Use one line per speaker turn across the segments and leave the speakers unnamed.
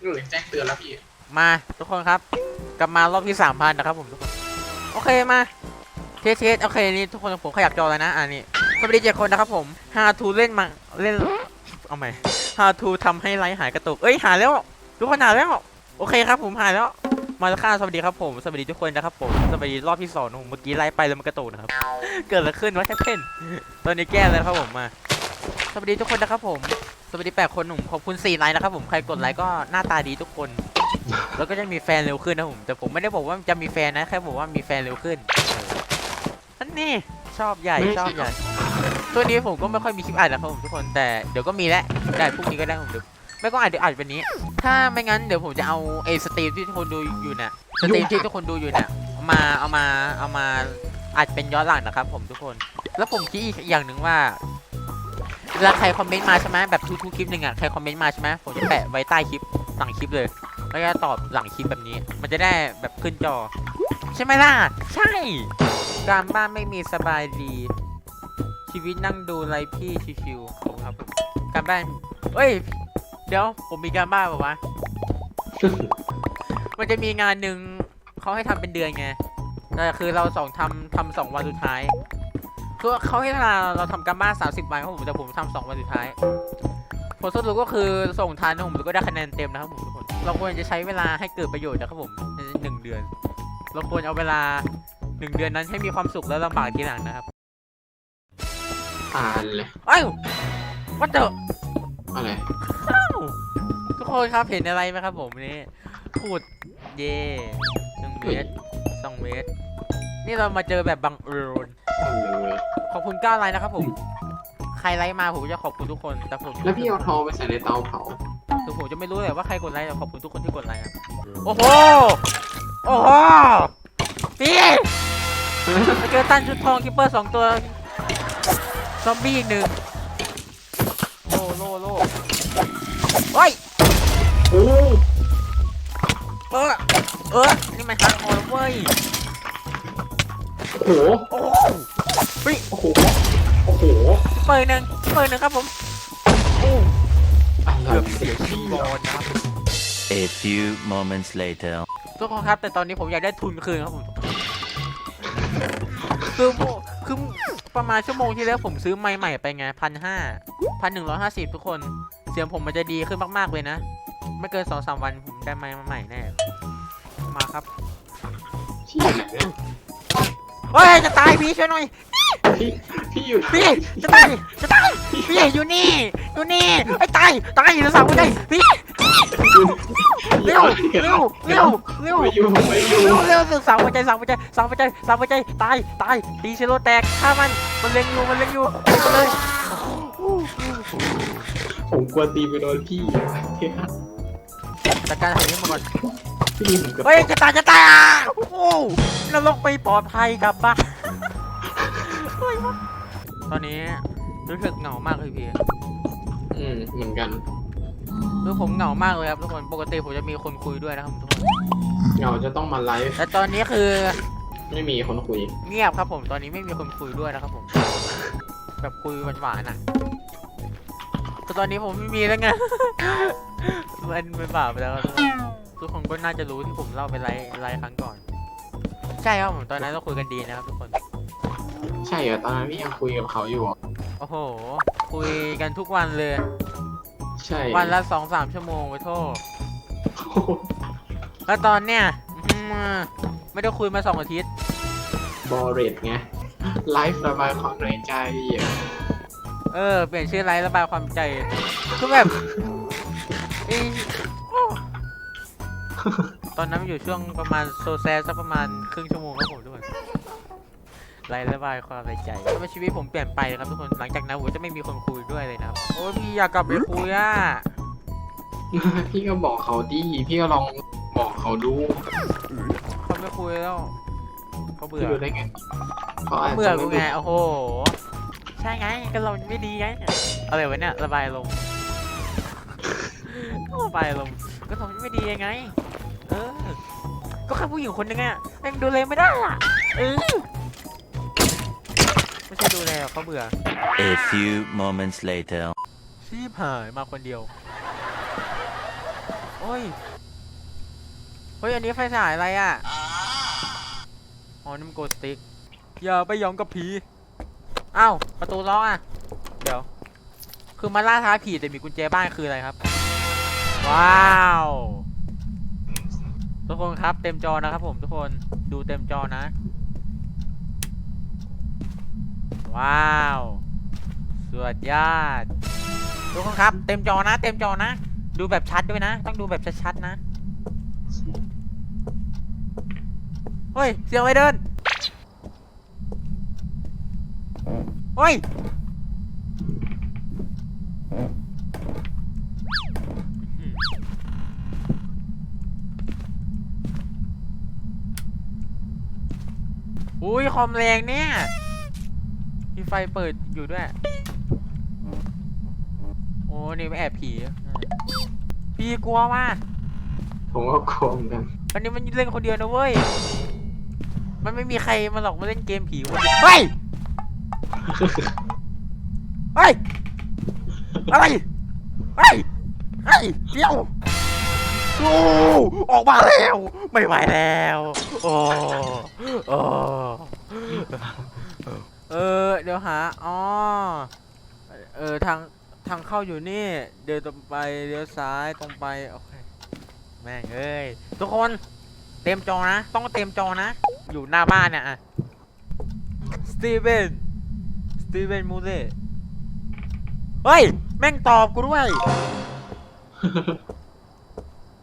เออแจ้งเตือนแล้วพี่
มาทุกคนครับ กลับมารอบที่สามพันนะครับผมทุกคน โอเคมาเทสเทสโอเคนี่ทุกคนผมขยับจอแล้วนะอันนี้สวัสดีเจ็ดคนนะครับผม How to เล่นมาเล่นเอาใหม่ How to ทำให้ไลฟ์หายกระตุกเอ้ยหายแล้วทุกคนหายแล้วโอเคครับผมหายแล้วมาแล้วค่ะสวัสดีครับผมสวัสดีทุกคนนะครับผมสวัสดีรอบที่สองผมเมื่อกี้ไลฟ์ไปแล้วมันกระตุกนะครับ เกิดอะไรขึ้นวะแค่เพ่นตอนนี้แก้แล้วครับผมมาสวัสดีทุกคนนะครับผม สวัสดีแปดคนหนุ่มขอบคุณสี่ไลค์นะครับผมใครกดไลค์ก็หน้าตาดีทุกคน แล้วก็จะมีแฟนเร็วขึ้นนะผมแต่ผมไม่ได้บอกว่าจะมีแฟนนะแค่บอกว่ามีแฟนเร็วขึ้นเออนั่นนี่ชอบใหญ่ชอบใหญ่ตัวนี้ผมก็ไม่ค่อยมีคลิปอัดนะครับผมทุกคนแต่เดี๋ยวก็มีแล้วได้พรุ่งนี้ก็ได้ผมเดี๋ยวไม่ก็อาจจะอัดวันนี้ ถ้าไม่งั้นเดี๋ยวผมจะเอาไอ้สตรีมที่ทุกคนดูอยู่เนี่ยสตรีมที่ทุกคนดูอยู่เนี่ยเอามาเอามาเอามาอัดเป็นย้อนหลังนะครับผมทุกคน แล้วผมคิดอีกอย่างหนึ่งว่า เวลาใครคอมเมนต์มาใช่ไหมแบบทุกๆคลิปหนึ่งอะใครคอมเมนต์มาใช่ไหมผมจะแปะไว้ใต้คลิปหลังคลิปเลย แล้วก็ตอบหลังคลิปแบบนี้ มันจะได้แบบขึ้นจอ ใช่ไหมล่ะ ใช่การบ้านไม่มีสบายดี ชีวิตนั่งดูไรพี่ชิวๆผมครับการบ้านเอ้ย เดี๋ยวผมมีการบ้านเปล่าวะมันจะมีงานหนึ่งเขาให้ทำเป็นเดือนไงแต่คือเราสองทำทำสองวันสุดท้าย คือเขาให้เวลาเราทำการบ้าน 30วันครับผมแต่ผมทำสองวันสุดท้าย ผลสรุปก็คือส่งทันนะผมแล้วก็ได้คะแนนเต็มนะครับผมทุกคน เราควรจะใช้เวลาให้เกิดประโยชน์นะครับผมในหนึ่งเดือน เราควรเอาเวลาหนึ่งเดือนนั้นให้มีความสุขและลำบากทีหลังนะครับ
อ่านเลย
เอ้ยวัดเดอ
อะไร
ทุกคนครับเห็นอะไรไหมครับผมนี่พูดเย่หนึ่งเมตรสองเมตร นี่เรามาเจอแบบบังเอิญ
เอาเลย
ขอบคุณก้าวไลน์นะครับผม ใครไลค์มาผมจะขอบคุณทุกคน แต่ผม
แล้วพี่เอาทองไปใส่ในเตาเผา
คือผมจะไม่รู้เลยว่าใครกดไลค์แต่ขอบคุณทุกคนที่กดไลค์ครับ โอ้โห โอ้โห พี่เจอตันชุดทองคิปเปอร์สองตัว ซอมบี้อีกหนึ่งโลโลโลเฮ้ย
โอ้
เออเออนี่มันฮักโอเว้ย
โห
โอ้ โห
โอ้โหโอ้โห
เปิดหนึ่งเปิดหนึ่งครับผมโอ้
อะไร
เกือบเสียชีบอลนะครับ
A few moments later.
ทุกคนครับ แต่ตอนนี้ผมอยากได้ทุนคืนครับผมคือโมคือประมาณชั่วโมงที่แล้วผมซื้อไม้ใหม่ไปไงพันห้าพันหนึ่งร้อยห้าสิบทุกคน เสียงผมมันจะดีขึ้นมาก ๆ เลยนะ ไม่เกินสองสามวันผมได้ไม้ใหม่แน่ มาครับ
พี่อยู่ไหนเนี่ย
เฮ้ย จะตายพี่ช่วยหน่อย
พี่พี่อยู่ไหน
พี่จะตายจะตายพี่อยู่นี่อยู่นี่ไอ้ยตายตายจะสั่งไม่ได้พี่เร็วเร็วเร็วเร็ว
ไม่อยู่ไม่อยู่
เร็วเร็วเร็วสาวหัวใจสาวหัวใจสาวหัวใจสาวหัวใจตายตายตีเชโลแตกฆ่ามันมันเล็งอยู่มันเล็งอยู่ตีมันเลย
ผมกลัวตีไปโดนพี่เฮ้ย
จัดการหาเรื่องมาก่อน
พี่ผมกับ
เฮ้ยจะตายจะตายอะโอ้โหนรกไม่ปลอดภัยกลับบ้านเฮ้ยวะ ตอนนี้รู้สึกเหงามากเลยพี่
อืมเหมือนกัน
คือผมเหงามากเลยครับทุกคนปกติผมจะมีคนคุยด้วยนะครับทุกคน
เหงาจะต้องมาไลฟ์
แต่ตอนนี้คือ
ไม่มีคนคุย
เงียบครับ ผมตอนนี้ไม่มีคนคุยด้วยนะครับผม แบบคุยหวานๆอะแต่ตอนนี้ผมไม่มีแล้วไงมันเป็นบาปไปแล้วครับทุกคนทุกคนก็น่าจะรู้ที่ผมเล่าไปไลฟ์ไลฟ์ครั้งก่อน ใช่ครับผมตอนนั้นเราคุยกันดีนะครับทุกคน
ใช่เหรอตอนนั้นพี่ยังคุยกับเขาอยู่เหรอ
โอ้โห คุยกันทุกวันเลย
ใช่
วันละสองสามชั่วโมงไปโทษแล้วตอนเนี้ยอื้อหือไม่ได้คุยมาสองอาทิตย์
บอเรตไงไลฟ์ระบายความในใจอะ
เออเปลี่ยนชื่อไลฟ์ระบายความใจคือแบบเอ้ยโอ้ตอนนั้นอยู่ช่วงประมาณโซแซสักประมาณครึ่งชั่วโมงครับผมทุกคน ไลฟ์ระบายความในใจทำให้ชีวิตผมเปลี่ยนไปครับทุกคนหลังจากนั้นผมจะไม่มีคนคุยด้วยเลยนะครับโอ้ยพี่อยากกลับไปคุยอะ
พี่ก็บอกเขาดีพี่ก็ลองบอกเขาดู
เขาไม่คุยแล้วเขาเบื่
พี่
อ
ดูได้ไงเขาอาจ
เบื่อ
จะ
กู
ไม่
ไงโอ้โหใช่ไงก็เราไม่ดีไงอะไรวะเนี่ยระบายลมณ์ระบายลมณ์ก็ทำไม่ดียังไง เออ ก็แค่ผู้หญิงคนนึงอะยังดูแลไม่ได้อะเออ ไม่ใช่ดูแลหรอกเขาเบื่อ
A few moments later.
ชีพหายมาคนเดียว โอ้ฮ้ยเฮ้ย อันนี้ไฟฉายอะไรอะ อ๋อนี่มันโกสติ๊กอย่าไปยอมกับผีอ้าวประตูล็อกอะ เดี๋ยว คือมาล่าท้าผีแต่มีกุญแจบ้านคืออะไรครับ ว้าว ทุกคนครับเต็มจอนะครับผมทุกคน ดูเต็มจอนะ ว้าวสวดยอดทุกคนครับ เต็มจอนะ เต็มจอนะ ดูแบบชัดด้วยนะ ต้องดูแบบชัดๆนะ เฮ้ย เสียงอะไรเดิน เฮ้ย อุ้ยคอมแรงเนี่ย มีไฟเปิดอยู่ด้วย โอ้ นี่ไม่แอบผีอะพี่กลัวว่ะ
ผมก็กลัวเหมือนกัน
อันนี้มันเล่นคนเดียวนะเว้ย มันไม่มีใครมาหลอกมาเล่นเกมผีคนเดียวเฮ้ย เฮ้ย อะไร เฮ้ย เฮ้ยเดี๋ยวโอ้ออกมาแล้ว ไม่ไหวแล้ว โอ้ โอ้ เออ เดี๋ยวหา อ๋อ เออ ทาง ทางเข้าอยู่นี่ เดินตรงไป เลี้ยวซ้าย ตรงไป โอเค แม่งเอ้ย ทุกคน เต็มจอนะ ต้องเต็มจอนะ อยู่หน้าบ้านเนี่ยอะสตีเวนสตีเวนมูเซ่เฮ้ย แม่งตอบกูด้วย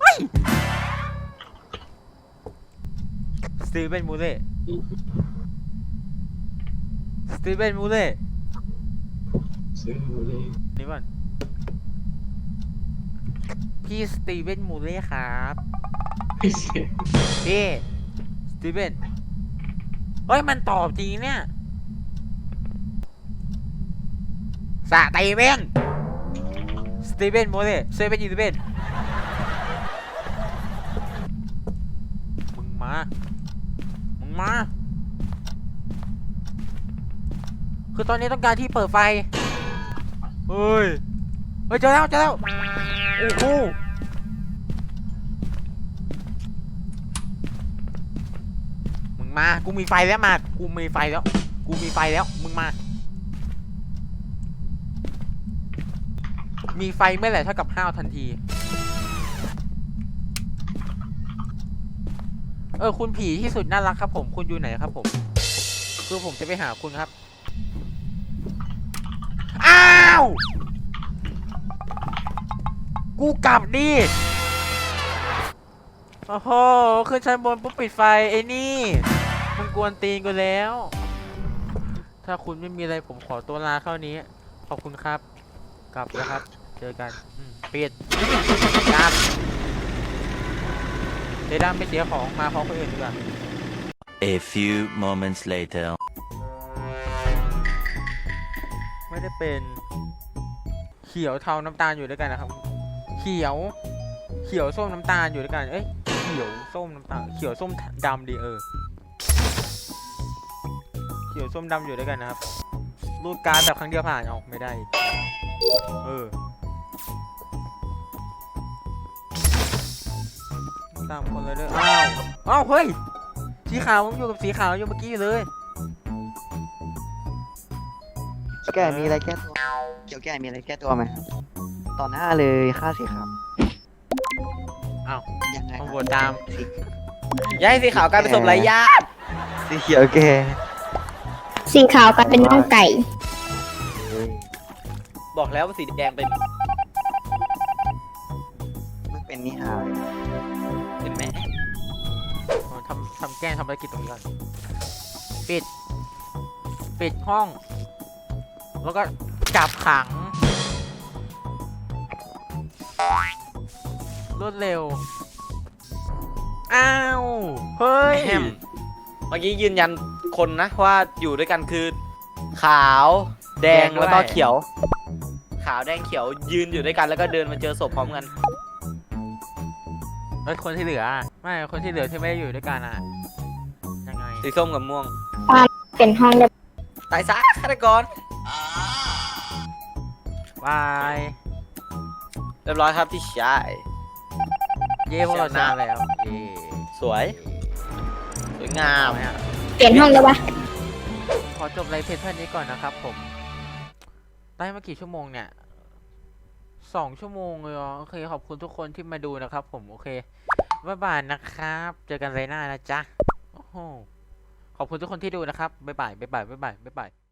เฮ้ยสตีเวนมูเซ่ สตีเวนมูเซ่
ซื้อเลย
นี่ก่อนพี่สตีเวนมูเล่ครับ
ไม่เสีย
พี่สตีเวนเฮ้ยมันตอบจริงเนี่ยสตีเวนสตีเวนมูเล่เซเว่นอีเวนมึงมา มึงมา คือตอนนี้ต้องการที่เปิดไฟ เฮ้ย เฮ้ยเจอแล้วเจอแล้ว โอ้โหมึงมา กูมีไฟแล้วมา กูมีไฟแล้ว กูมีไฟแล้ว มึงมา มีไฟเมื่อไหร่เท่ากับห้าวทันที เออคุณผีที่สุดน่ารักครับผม คุณอยู่ไหนครับผม คือผมจะไปหาคุณครับอ้าว กูกลับดิ โอ้โห ขึ้นชั้นบนปุ๊บปิดไฟไอ้นี่ มึงกวนตีนกูแล้ว ถ้าคุณไม่มีอะไรผมขอตัวลาเข้านี้ ขอบคุณครับ กลับแล้วครับ เจอกันอืมปิดกลับเดด้าไม่เสียของมาพร้อมคนอื่นดีกว่า
A few moments later.
ไม่ได้เป็น เขียวเทาน้ำตาลอยู่ด้วยกันนะครับ เขียว เขียวส้มน้ำตาลอยู่ด้วยกัน เอ้ย เขียวส้มน้ำตาล เขียวส้มดำดีเออ เขียวส้มดำอยู่ด้วยกันนะครับ รูดการดแบบครั้งเดียวผ่านเอาไม่ได้ เออตามคนเลยเด้ออ้าว อ้าว เฮ้ย สีขาวมึงอยู่กับสีขาวอยู่เมื่อกี้อยู่เลย
แกมีอะไรแก้ตัว เกี่ยวแกมีอะไรแก้ตัวไหมครับต่อหน้าเลยค่าสิครับ
อ้าว
ยังไงค
ต้
รั
อบงโหวตตาม
สี
อย่าให้สีขาวกลายเป็นศพไร้ญาติ
สีเขียวแก
สีขาวกลายเป็นน่องไก่
เฮ้ย
บอกแล้วว่าสีแดงเป็น
ไม่เป็นนิหารเลย
เห็นไหม
อ๋อทำทำแกล้งทำภารกิจตรงนี้ก่อน ปิด ปิดห้อง แล้วก็จับขัง รวดเร็ว อ้าว เฮ้ย
แฮมเมื่อกี้ยืนยันคนนะว่าอยู่ด้วยกันคือ ขาว แดง
แดงด้วย
แล้วก็เขียว ขาวแดงเขียวยืนอยู่ด้วยกันแล้วก็เดินมาเจอศพพร้อมกัน
แล้วคนที่เหลืออะไม่ คนที่เหลือที่ไม่ได้อยู่ด้วยกันอะ ยังไง
สีส้มกับม่วง
เป็นห้องเดียว
ตายซะฆาตกร
บาย
เรียบร้อยครับพี่ชาย
เย่พวกเราชนะแล้ว เย่
สวย สวยงาม
เอาไหฮะ
เปลี่ยนห้องได้ปะ
ขอจบไลฟ์เพจเท่านี้ก่อนนะครับผม ได้มากี่ชั่วโมงเนี่ยสองชั่วโมงเลยเหรอโอเคขอบคุณทุกคนที่มาดูนะครับ ผมโอเคบ๊ายบายนะครับ เจอกันไรหน้านะจ๊ะโอ้โหขอบคุณทุกคนที่ดูนะครับบ๊ายบายบ๊ายบายบ๊ายบายบ๊ายบาย